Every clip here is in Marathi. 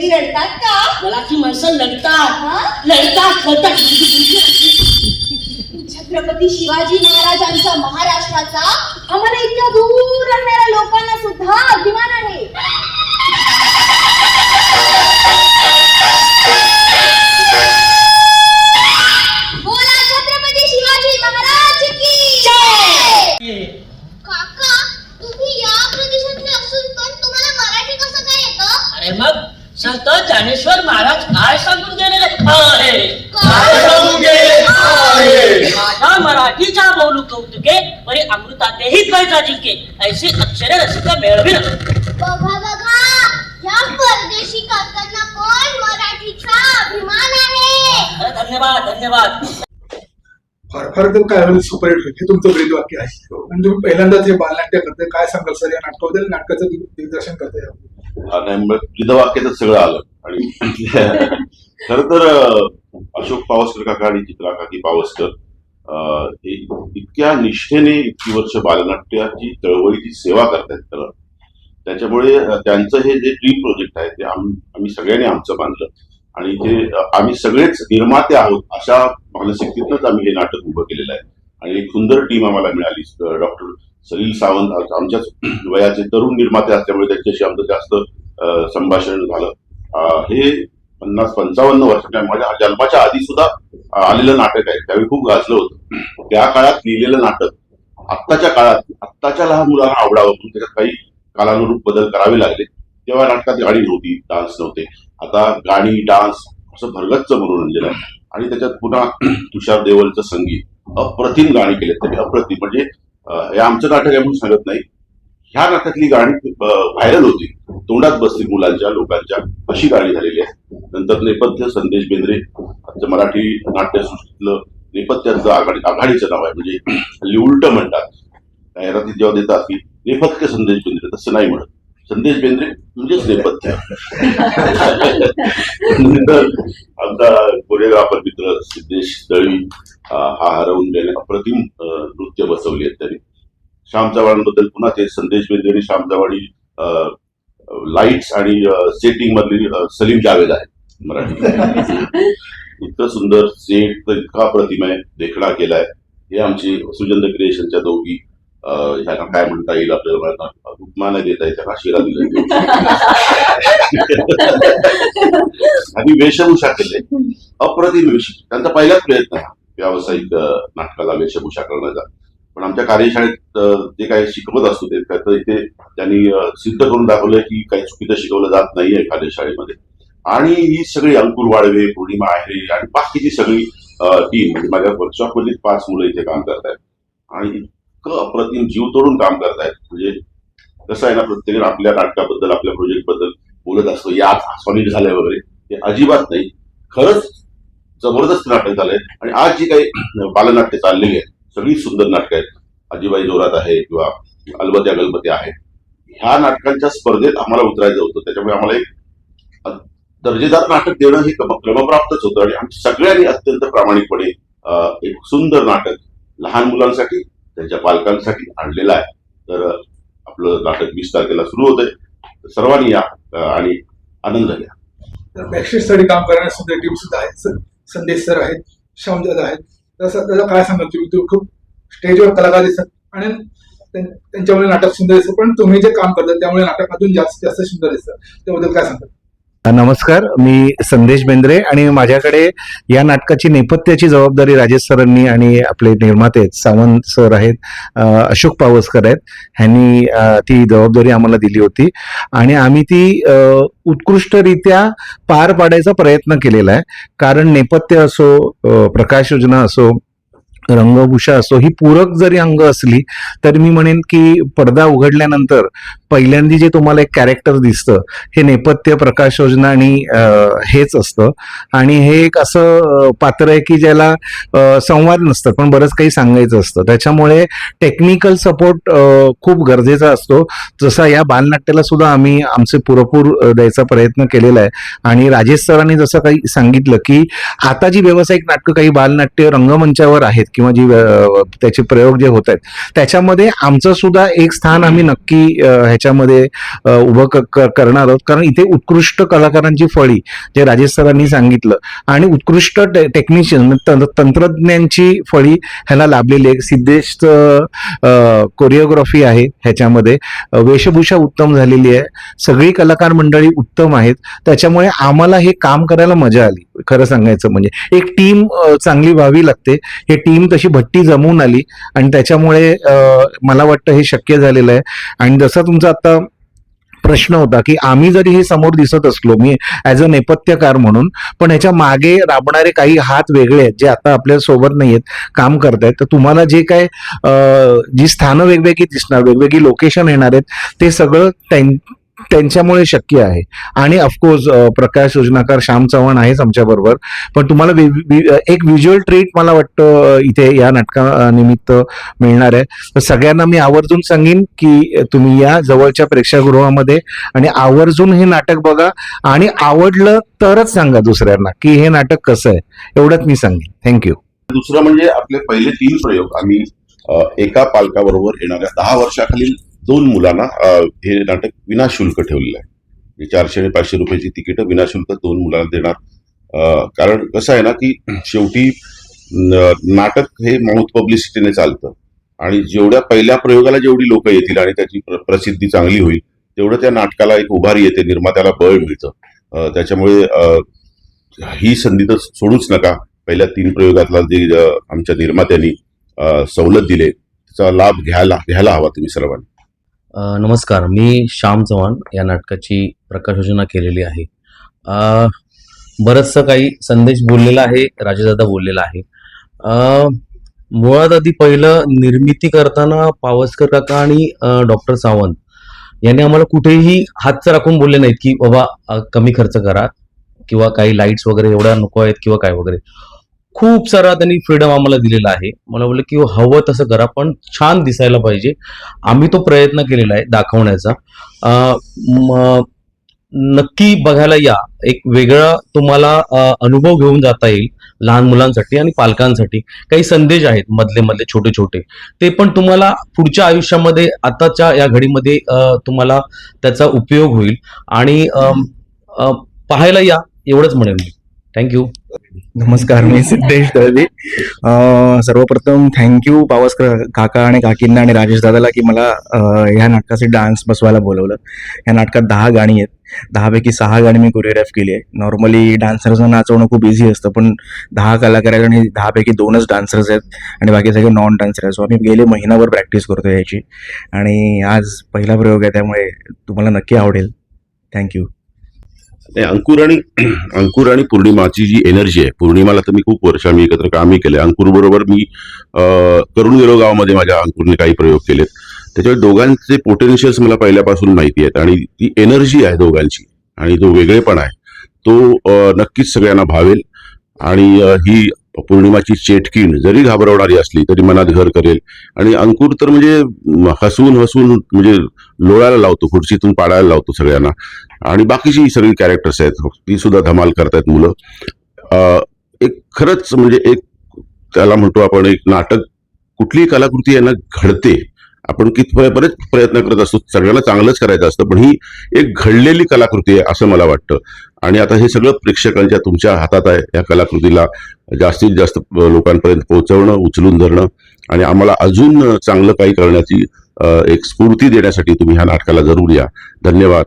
कधी रडतात का? मला ती माणसं लढतात हा? लढतात लढतात छत्रपती शिवाजी महाराजांचा महाराष्ट्राचा आम्हाला इतक्या दूर राहणाऱ्या लोकांना सुद्धा अभिमान आहे. ज्ञानेश्वर महाराज काय सांगून गेलेले? आहे. काय सांगून गेले आहे? माझा मराठीचा बोलू कौतुके परी अमृतातेही कळता जिंके. ऐसे अक्षरे रसिका मेळवी बघा परदेशी काकांना पण मराठीचा अभिमान आहे. धन्यवाद धन्यवाद. फार फार तर काय होईल सुपरहिट हे तुमचं ब्रीद वाक्य आहे. आणि तुम्ही पहिल्यांदाच हे बालनाट्य करताय. काय सांगाल सर? या नाटकाबद्दल नाटकाचं दिग- दिग्दर्शन करताय आणि मग सगळं आलं. आणि खर तर अशोक पावसकर काका आणि चित्रा काकी पावसकर इतक्या निष्ठेने इतकी वर्ष बालनाट्याची चळवळीची सेवा करतायत तर त्याच्यामुळे त्यांचं हे जे ड्रीम प्रोजेक्ट आहे ते आम्ही सगळ्यांनी आमचं मानलं. आणि ते आम्ही सगळेच निर्माते आहोत अशा मानसिकतेतच आम्ही हे नाटक उभं केलेलं आहे. आणि एक सुंदर टीम आम्हाला मिळाली डॉक्टर सलील सावंत आमच्याच वयाचे तरुण निर्माते असल्यामुळे त्यांच्याशी आमचं जास्त संभाषण झालं. हे पन्नास पंचावन्न वर्षाच्या माझ्या जन्माच्या आधी सुद्धा आलेलं नाटक आहे. त्यावेळी खूप गाजलं होतं. त्या काळात लिहिलेलं नाटक आत्ताच्या काळात आत्ताच्या लहान मुलांना आवडावं म्हणून त्याच्यात काही कालानुरूप बदल करावे लागले. तेव्हा नाटकात गाणी नव्हती डान्स नव्हते. आता गाणी डान्स असं भरगच्च मनोरंजन आहे. आणि त्याच्यात पुन्हा तुषार देवलचं संगीत अप्रतिम गाणी केलेत त्यांनी. अप्रतिम म्हणजे हे आमचं नाटक आहे म्हणून सांगत नाही. ह्या नाटकातली गाणी व्हायरल होती. तोंडात बसली मुलांच्या लोकांच्या अशी गाणी झालेली आहे नंतर नेपथ्य संदेश बेंद्रे आमचं मराठी नाट्यसृष्टीतलं नेपथ्याचं आघाडी आघाडीचं नाव आहे. म्हणजे हल्ली उलट म्हणतात. जाहिरातीत जेव्हा देतात की नेपथ्य संदेश बेंद्रे तसं नाही म्हणत. संदेश बेंद्रे म्हणजेच नेपथ्य. नंतर आमचा कोरिओग्राफर मित्र सिद्धेश दळवी हा हरवून गेले. अप्रतिम नृत्य बसवली आहेत त्यांनी. श्याम चव्हाणांबद्दल पुन्हा ते संदेश बेंद्रे आणि श्याम चव्हाणी लाईट्स आणि सेटिंग मधली सलीम जावेद आहे मराठी. इतकं सुंदर सेट तर इतका प्रतिम आहे देखणा केलाय. हे आमची सुजंत क्रिएशनच्या दोघी अं, ह्यांना काय म्हणता येईल आपल्याला उपमा नाही. देता येईल त्यांना शिरा दिला आणि वेशभूषा केले. अप्रतिम वेश त्यांचा पहिलाच प्रयत्न हा. व्यावसायिक नाटकाला वेशभूषा करण्याचा. पण आमच्या कार्यशाळेत जे काही शिकवत असतो ते त्याचं इथे त्यांनी सिद्ध करून दाखवलंय की काही चुकीचं शिकवलं जात नाहीये कार्यशाळेमध्ये. आणि ही सगळी अंकुर वाडवे पौर्णिमा आहे आणि बाकीची सगळी टीम म्हणजे माझ्या वर्कशॉप पाच मुलं इथे काम करतायत. आणि इतकं अप्रतिम जीव तोडून काम करतायत. म्हणजे कसं आहे ना प्रत्येकानं आपल्या नाटकाबद्दल आपल्या प्रोजेक्टबद्दल बोलत असतो यात सॉलिड झालंय वगैरे. हे अजिबात नाही. खरंच जबरदस्त नाटक झालंय आणि आज जी काही बालनाट्य चाललेली आहेत सगळी सुंदर नाटकं आहेत. आजीबाई जोरात आहे किंवा अलबत्या गलबत्या आहे ह्या नाटकांच्या स्पर्धेत आम्हाला उतरायचं होतं. त्याच्यामुळे आम्हाला एक दर्जेदार नाटक देणं हे क्रम- क्रमप्राप्तच होतं. आणि आम्ही सगळ्यांनी अत्यंत प्रामाणिकपणे एक सुंदर नाटक लहान मुलांसाठी त्यांच्या पालकांसाठी आणलेलं आहे. तर आपलं नाटक वीस तारखेला सुरू होतंय. सर्वांनी या आणि आनंद घ्या. बॅकस्टेजसाठी काम करणारे सुद्धा टीम सुद्धा आहे सर. संदेश सर आहेत श्यामदादा आहेत. तसं त्याचं काय सांगाल तुम्ही? तुम्ही खूप स्टेजवर कलाकार दिसतात आणि त्यां- त्यांच्यामुळे नाटक सुंदर दिसतं. पण तुम्ही जे काम करता त्यामुळे नाटक अजून जास्त जास्त सुंदर दिसतं. त्याबद्दल काय सांगाल? नमस्कार मी संदेश बेंद्रे आणि माझ्याकडे या नाटकाची नेपथ्याची जबाबदारी राजेश सरांनी आणि आपले निर्माते सावंत सर आहेत अशोक पावसकर आहेत. ह्यांनी ती जबाबदारी आम्हाला दिली होती आणि आम्ही ती उत्कृष्टरित्या पार पाडायचा प्रयत्न केलेला आहे. कारण नेपथ्य असो प्रकाश योजना असो रंगभूषा असो ही पूरक जरी अंग असली तर मी म्हणेन की पडदा उघडल्यानंतर पहिल्यांदी जे तुम्हाला एक कॅरेक्टर दिसतं हे नेपथ्य प्रकाश योजना आणि हेच असतं. आणि हे एक असं पात्र आहे की ज्याला संवाद नसतात पण बरंच काही सांगायचं असतं. त्याच्यामुळे टेक्निकल सपोर्ट खूप गरजेचा असतो. जसा या बालनाट्याला सुद्धा आम्ही आमचे पुरेपूर द्यायचा प्रयत्न केलेला आहे. आणि राजेश सरांनी जसं काही सांगितलं की आता जी व्यावसायिक नाटकं काही बालनाट्य रंगमंचावर आहेत किंवा जी त्याचे प्रयोग जे होत आहेत त्याच्यामध्ये आमचं सुद्धा एक स्थान आम्ही नक्की ह्याच्यामध्ये उभं करणार आहोत. कारण इथे उत्कृष्ट कलाकारांची फळी जे राजेश सरांनी सांगितलं आणि उत्कृष्ट टेक्निशियन तंत्रज्ञांची फळी ह्याला लाभलेली आहे. सिद्धेश कोरिओग्राफी आहे ह्याच्यामध्ये. वेशभूषा उत्तम झालेली आहे. सगळी कलाकार मंडळी उत्तम आहेत. त्याच्यामुळे आम्हाला हे काम करायला मजा आली. खरं सांगायचं म्हणजे. एक टीम चांगली व्हावी लागते. हे टीम तशी भट्टी जमून आली आणि त्याच्यामुळे मला वाटतं हे शक्य झालेलं आहे. आणि जसं तुमचा आता प्रश्न होता की आम्ही जरी हे समोर दिसत असलो मी ऍज अ नेपथ्यकार म्हणून पण ह्याच्या मागे राबणारे काही हात वेगळे आहेत जे आता आपल्यासोबत नाही आहेत काम करतायत तर तुम्हाला जे काय जी स्थानं वेगवेगळी दिसणार वेगवेगळी लोकेशन येणार आहेत ते सगळं त्यां- त्यांच्यामुळे शक्य आहे. आणि ऑफकोर्स प्रकाश योजनाकार श्याम चव्हाण आहेच आमच्या बरोबर. पण तुम्हाला एक व्हिज्युअल ट्रीट मला वाटतं इथे या नाटका निमित्त मिळणार आहे. तर सगळ्यांना मी आवर्जून सांगेन की तुम्ही या जवळच्या प्रेक्षागृहामध्ये आणि आवर्जून हे नाटक बघा. आणि आवडलं तरच सांगा दुसऱ्यांना की हे नाटक कसं आहे. एवढंच मी सांगेन. थँक्यू दुसरं म्हणजे आपले पहिले तीन प्रयोग आम्ही एका पालकाबरोबर येणाऱ्या दहा वर्षाखालील दोन मुलांना हे नाटक विनाशुल्क ठेवलेलं आहे. म्हणजे चारशे आणि पाचशे रुपयाची तिकीटं विनाशुल्क दोन मुलांना देणार. कारण कसं आहे ना की शेवटी नाटक हे माउथ पब्लिसिटीने चालतं. आणि जेवढ्या पहिल्या प्रयोगाला जेवढी लोक येतील आणि त्याची प्र- प्रसिद्धी चांगली होईल तेवढं त्या नाटकाला एक उभारी येते निर्मात्याला बळ मिळतं. त्याच्यामुळे ही संधी तर सोडूच नका. पहिल्या तीन प्रयोगातला जे आमच्या निर्मात्यांनी सवलत दिले त्याचा लाभ घ्यायला घ्यायला हवा तुम्ही सर्वांनी. नमस्कार. मी श्याम चव्हाण या नाटकाची प्रकाशयोजना केलेली आहे. बरंचसं काही संदेश बोललेला आहे राजेदादा बोललेला आहे. मुळात आधी पहिलं निर्मिती करताना पावसकर काका आणि डॉक्टर सावंत यांनी आम्हाला कुठेही हातचं राखून बोलले नाहीत की बाबा कमी खर्च करा किंवा काही लाईट्स वगैरे एवढ्या नको आहेत किंवा काय वगैरे. खूप सारा त्यांनी फ्रीडम आम्हाला दिलेला आहे. मला बोललं की हो, हवं तसं करा पण छान दिसायला पाहिजे. आम्ही तो प्रयत्न केलेला आहे दाखवण्याचा. नक्की बघायला या. एक वेगळा तुम्हाला अनुभव घेऊन जाता येईल लहान मुलांसाठी आणि पालकांसाठी. काही संदेश आहेत मधले मधले छोटे छोटे. ते पण तुम्हाला पुढच्या आयुष्यामध्ये आताच्या या घडीमध्ये तुम्हाला त्याचा उपयोग होईल. आणि पाहायला या. एवढंच म्हणेन मी. थँक्यू नमस्कार मी सिद्धेश दळवी. सर्वप्रथम थँक्यू पावसकर काका आणि काकींना आणि राजेश दादाला की मला ह्या नाटकासाठी डान्स बसवायला बोलवलं. या नाटकात दहा गाणी आहेत. दहापैकी सहा गाणी मी कोरिओग्राफ केली आहे. नॉर्मली डान्सर्सना नाचवणं खूप इझी असतं पण दहा कलाकार आहेत आणि दहापैकी दोनच डान्सर्स आहेत आणि बाकी सगळे नॉन डान्सर आहेत. सो आम्ही गेले महिनाभर प्रॅक्टिस करतो याची. आणि आज पहिला प्रयोग आहे त्यामुळे तुम्हाला नक्की आवडेल. थँक्यू अंकुर आणि अंकुर आणि पौर्णिमाची जी एनर्जी आहे पौर्णिमाला तर मी खूप वर्ष आम्ही एकत्र कामही केले. अंकुर बरोबर मी अ, करून गेलो गावामध्ये माझ्या अंकुरने काही प्रयोग केलेत. त्याच्यामुळे दोघांचे पोटेन्शियल्स मला पहिल्यापासून माहिती आहेत आणि ती एनर्जी आहे दोघांची आणि जो वेगळेपण आहे तो नक्कीच सगळ्यांना भावेल आणि ही पौर्णिमाची चेटकीण जरी घाबरवणारी असली तरी मनात घर करेल. आणि अंकुर तर म्हणजे हसून हसून म्हणजे लोळायला लावतो खुर्चीतून पाडायला लावतो सगळ्यांना. आणि बाकीची सगळी कॅरेक्टर्स आहेत. ती सुद्धा धमाल करतायत मुलं. एक खरंच म्हणजे एक त्याला म्हणतो आपण एक नाटक कुठलीही कलाकृती यांना घडते. आपण कितपर्यंत बरेच प्रयत्न करत असतो सगळ्यांना चांगलंच करायचं असतं पण ही एक घडलेली कलाकृती आहे असं मला वाटतं. आणि आता हे सगळं प्रेक्षकांच्या तुमच्या हातात आहे या कलाकृतीला जास्तीत जास्त लोकांपर्यंत पोहोचवणं उचलून धरणं आणि आम्हाला अजून चांगलं काही करण्याची एक स्फूर्ती देण्यासाठी तुम्ही ह्या नाटकाला जरूर या. धन्यवाद.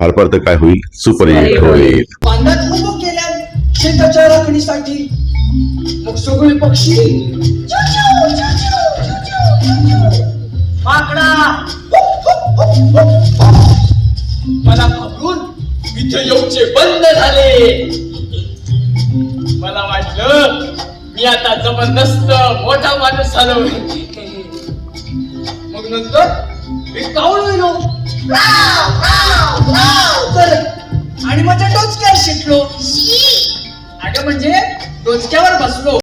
फार फार तर काय होईल? सुपर हिट होईल. पाण्यात उभं केल्या शेताच्या राखणीसाठी मग सगळे पक्षी. माकडा मला घाबरून इथे येऊचे बंद झाले. मला वाटलं मी आता जबरदस्त मोठा माणूस झालो. मग नंतर मी कावळलो तर आणि माझ्या डोचक्यावर शिकलो. अगं म्हणजे डोचक्यावर बसलो.